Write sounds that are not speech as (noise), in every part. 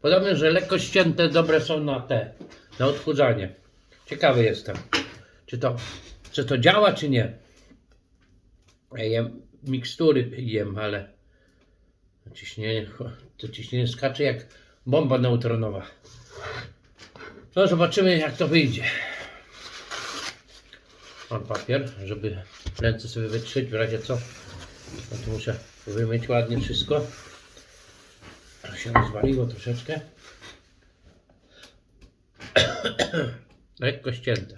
Podobno, że lekko ścięte dobre są na te, na odchudzanie. Ciekawy jestem, czy to, czy to działa, czy nie. Ja jem mikstury jem, ale ciśnienie, to ciśnienie skacze jak bomba neutronowa. No zobaczymy jak to wyjdzie. Mam papier, żeby ręce sobie wytrzeć w razie co. No to muszę wymyć ładnie wszystko. To się rozwaliło troszeczkę. (clears throat) Lekko ścięte.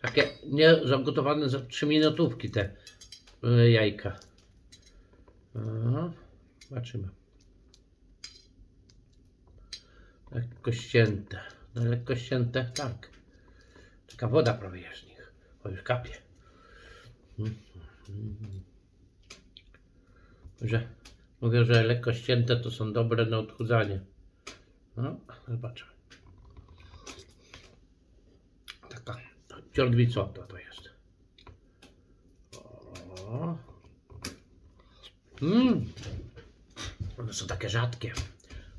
Takie nie zagotowane za 3 minutówki te y, jajka. Aha, zobaczymy. Lekko ścięte. No lekko ścięte, tak. Taka woda prawie jest z nich. O już kapie. Mm, mm. Że mówię, że lekko ścięte to są dobre na odchudzanie. No, zobaczymy. Taka ciągwicota to jest. O. Mm. One są takie rzadkie.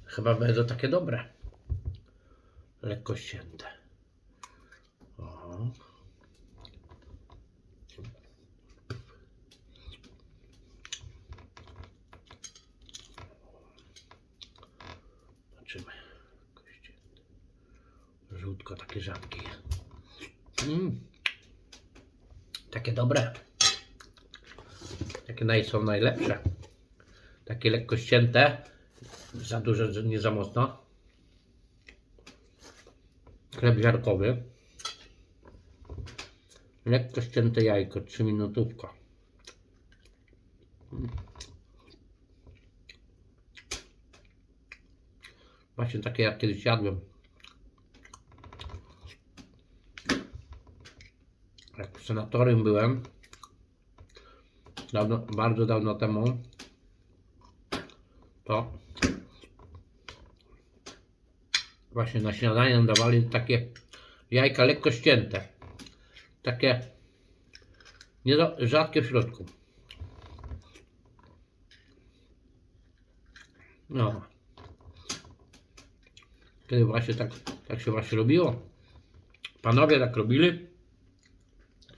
Chyba będą takie dobre. Lekko ścięte. O. Zobaczymy. Lekko ścięte. Żółtko takie rzadkie. Mm. Takie dobre. Takie naj są najlepsze. Takie lekko ścięte. Za duże, że nie za mocno. Chleb ziarkowy. Lekko ścięte jajko, 3 minutówka. Mm. Właśnie takie jak kiedyś jadłem. Jak w senatorium byłem, dawno, bardzo dawno temu, to właśnie na śniadanie nam dawali takie jajka lekko ścięte. Takie nie do, rzadkie w środku. No. Kiedy właśnie tak, tak się właśnie robiło. Panowie tak robili.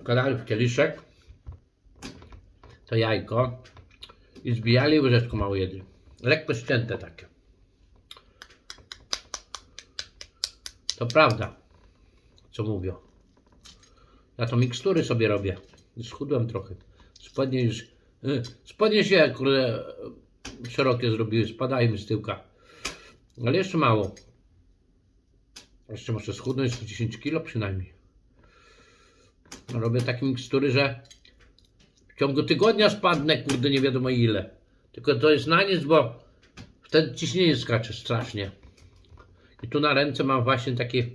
Wkładali w kieliszek to jajko i zbijali łyżeczką mało jedli. Lekko ścięte takie. To prawda, co mówią. Ja to mikstury sobie robię. Schudłem trochę. Spodnie już... y, Spodnie się kurde, szerokie zrobiły. Spadają mi z tyłka. Ale jeszcze mało. Jeszcze muszę schudnąć z 10 kilo przynajmniej. Robię takie mikstury, że w ciągu tygodnia spadnę, kurde, nie wiadomo ile. Tylko to jest na nic, bo wtedy ciśnienie skacze strasznie. I tu na ręce mam właśnie takie,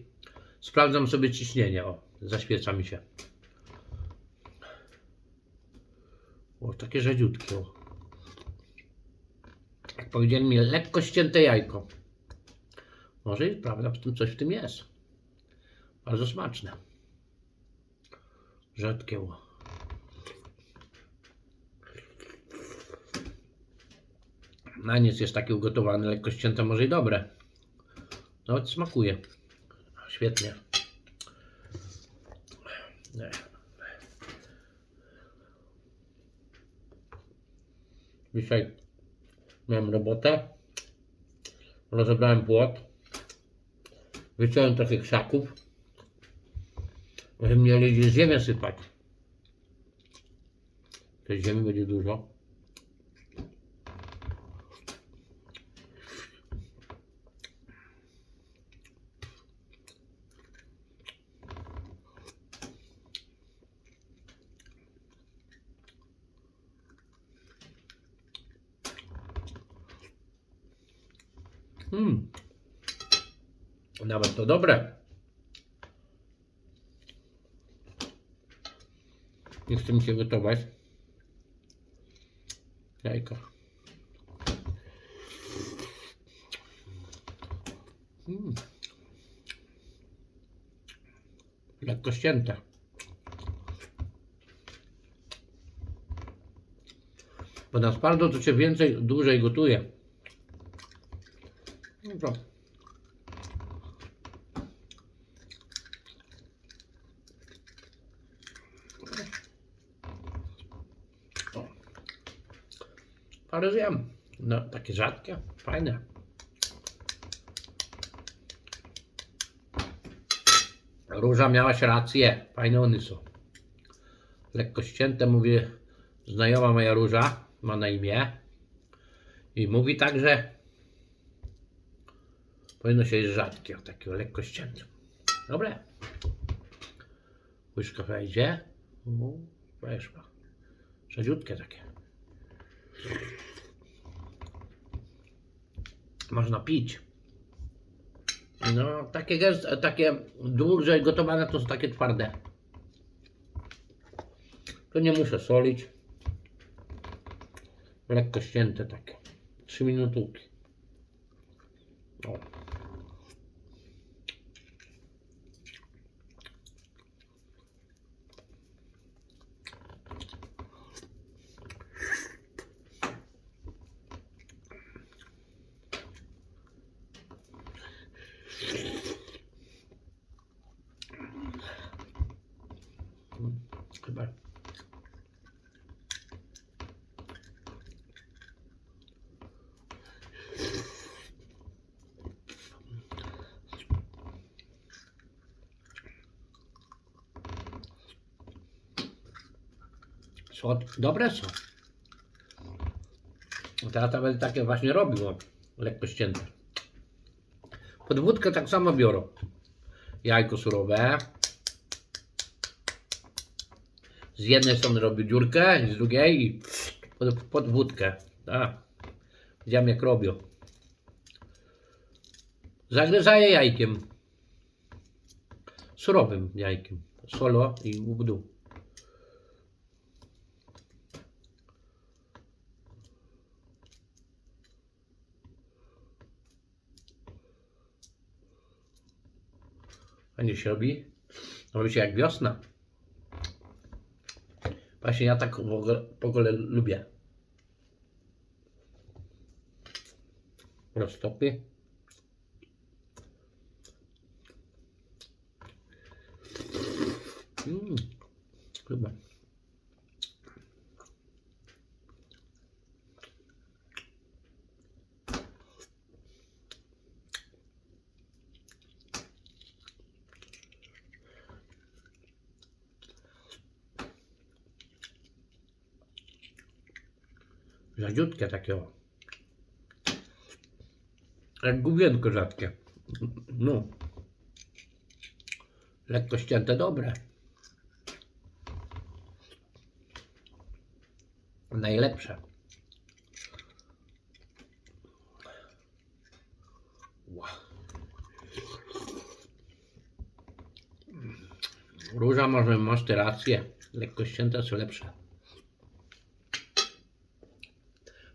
sprawdzam sobie ciśnienie, o, zaświeca mi się. O, takie rzadziutkie, o. Jak powiedzieli mi, lekko ścięte jajko. Może i prawda, w tym coś w tym jest. Bardzo smaczne. Rzadkie. Na nic jest taki ugotowany, lekko ścięte, może i dobre. Nawet smakuje. Świetnie. Nie. Dzisiaj miałem robotę. Rozebrałem płot. Wyciąłem trochę krzaków. Będziemy mieli ziemię sypać. Tej ziemi będzie dużo. Hmm. Nawet to dobre. Nie chce mi się gotować. Jajka. Mm. Lekko ścięte. Bo na spardo to się więcej, dłużej gotuje. No. O. Ale zjem. No, takie rzadkie, fajne. Róża miałaś rację, fajne one są. Lekko ścięte, mówię, znajoma moja Róża, ma na imię. I mówi tak, że powinno się jeść rzadkie, takiego lekko ścięte. Dobre. Łyżka wejdzie. Weszła. Rzadziutkie takie. Można pić. No, takie, gest, takie dłużej gotowane to są takie twarde. To nie muszę solić. Lekko ścięte takie. 3 minutówki. O. Chyba. Są dobre są. Teraz to będę takie właśnie robił, o, lekko ścięte. Pod wódkę tak samo biorą. Jajko surowe. Z jednej strony robię dziurkę, z drugiej i pod, pod wódkę. Widziałem jak robią. Zagryzaję jajkiem. Surowym jajkiem. Solo i w dół. Fajnie się robi. Robi się jak wiosna. Właśnie ja tak ogóle lubię. Roztopy. Mmm, chyba. Rzadziutkie takie o. Jak gubienko rzadkie. No. Lekko ścięte, dobre. Najlepsze. Róża może masz rację. Lekko ścięte są lepsze.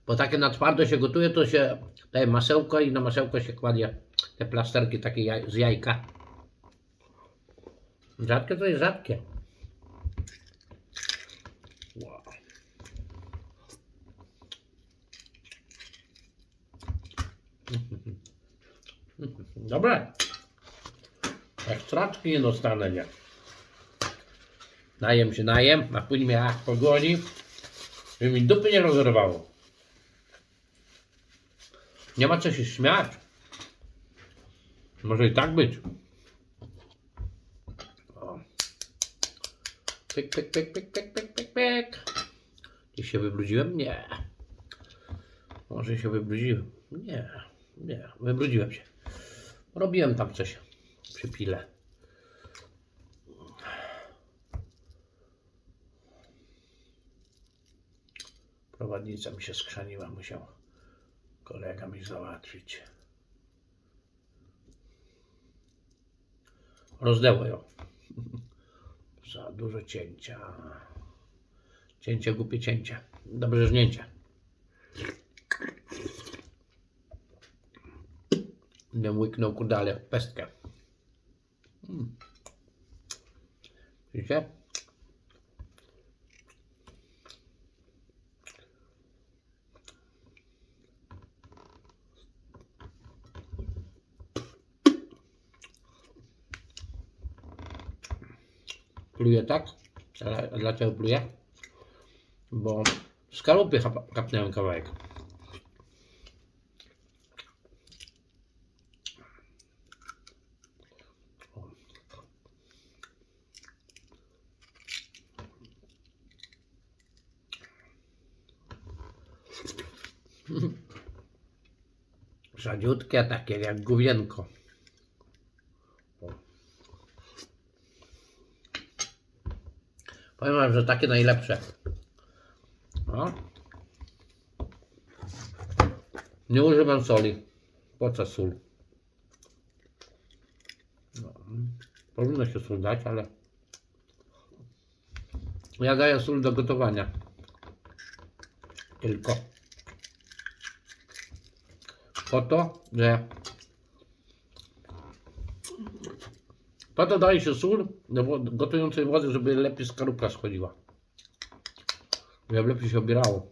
Bo takie na twardo się gotuje, to się daje masełko i na masełko się kładzie te plasterki takie jaj, z jajka. Rzadkie to jest rzadkie. Wow. Dobre. Jak straczki nie dostanę, nie. Najem się najem, a później mnie jak pogoni, żeby mi dupy nie rozerwało. Nie ma co się śmiać. Może i tak być. O. Pyk, pyk, pyk, pyk, pyk, pyk, pyk, pyk. Gdzieś się wybrudziłem? Nie. Może się wybrudziłem? Nie. Nie, wybrudziłem się. Robiłem tam coś przy pile. Prowadnica mi się skrzaniła, musiał kolega mi załatwić. Rozdęło ją. (laughs) Za dużo cięcia. Cięcie, głupie cięcie. Dobrze żnięcie. Nie łyknął kudale w pestkę. Mm. Widzicie? Pluję tak. Dlaczego pluję? Bo skalupy kapnąłem kawałek. Rzadziutkie takie jak gówienko. Powiem wam, że takie najlepsze. No. Nie używam soli. Po co sól? No. Powinno się sól dać, ale ja daję sól do gotowania. Tylko po to, że to daje się sól do wod- gotującej wody, żeby lepiej skorupka schodziła. Żeby lepiej się obierało.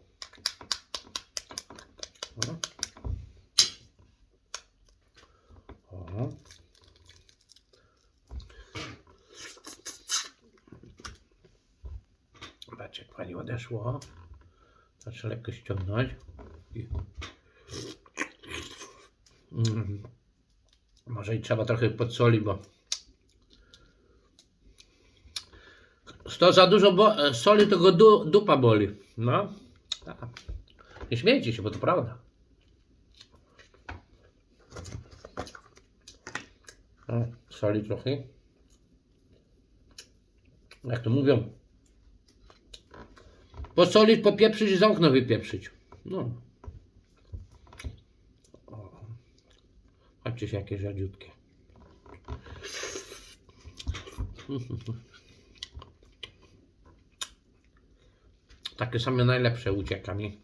O. O. Patrz jak pani odeszło. Trzeba lekko ściągnąć. I... Mm. Może i trzeba trochę podsoli, bo to za dużo e, soli, to go du- dupa boli. No, tak. Nie śmiejcie się, bo to prawda. O, soli trochę. Jak to mówią? Posolić, popieprzyć i z okna wypieprzyć. No. Patrzcie się, jakie rzadziutkie. (laughs) Takie same najlepsze ucieka mi.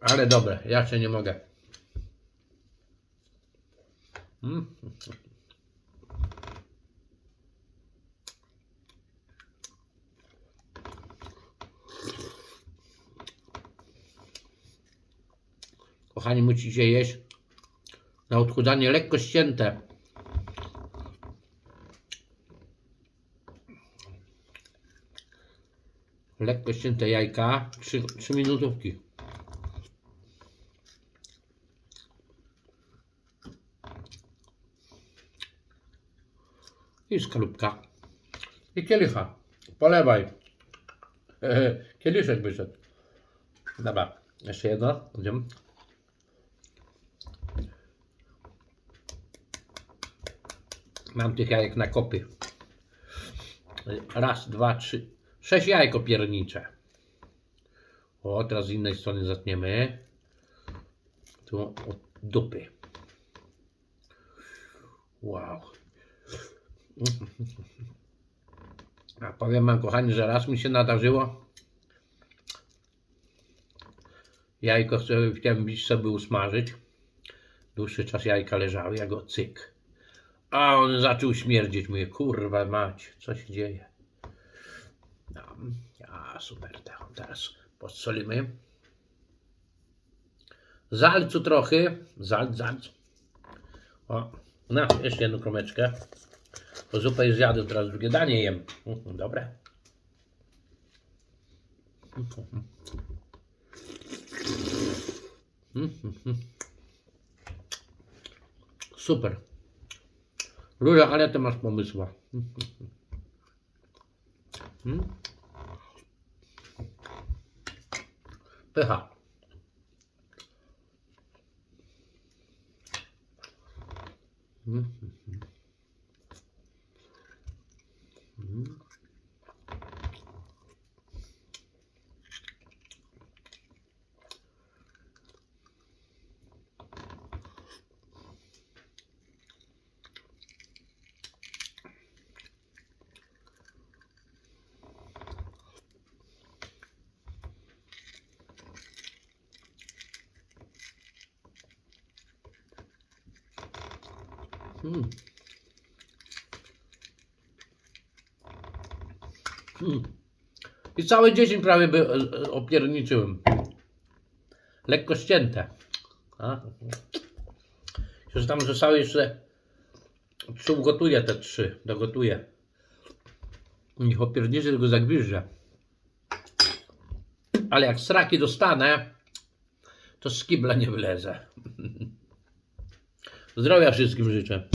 Ale dobre, ja się nie mogę. Mm. Kochani, musicie jeść na odchudzanie lekko ścięte. Lekko ścięte jajka, 3, 3 minutówki. I skalupka. I kielicha. Polewaj. (laughs) Kieliszek wyszedł. Dobra, jeszcze jedno. Idziemy. Mam tych jajek na kopy. Raz, dwa, trzy. Sześć jajek opiernicze. O, teraz z innej strony zatniemy. Tu od dupy. Wow. A powiem wam, kochani, że raz mi się nadarzyło. Jajko chciałem bić sobie usmażyć. Dłuższy czas jajka leżały, ja go cyk. A on zaczął śmierdzieć. Mówię, kurwa mać, co się dzieje? No, super, teraz posolimy. Zalcu trochę. Zalc, zalc. O, no, jeszcze jedną kromeczkę. Bo zupę już teraz drugie danie jem. Mhm, Dobre. Mhm. Super. Róża, ale ty masz pomysła. Mm. Pycha. Mm. Mm. Mm. Mm. I całe 10 prawie by e, e, opierniczyłem. Lekko ścięte. A? Już tam zostały jeszcze Jeszcze ugotuję te trzy. Dogotuję. Niech opierdziecie, tylko zagwiżdżę. Ale jak sraki dostanę, to z kibla nie wylezę. (laughs) Zdrowia wszystkim życzę.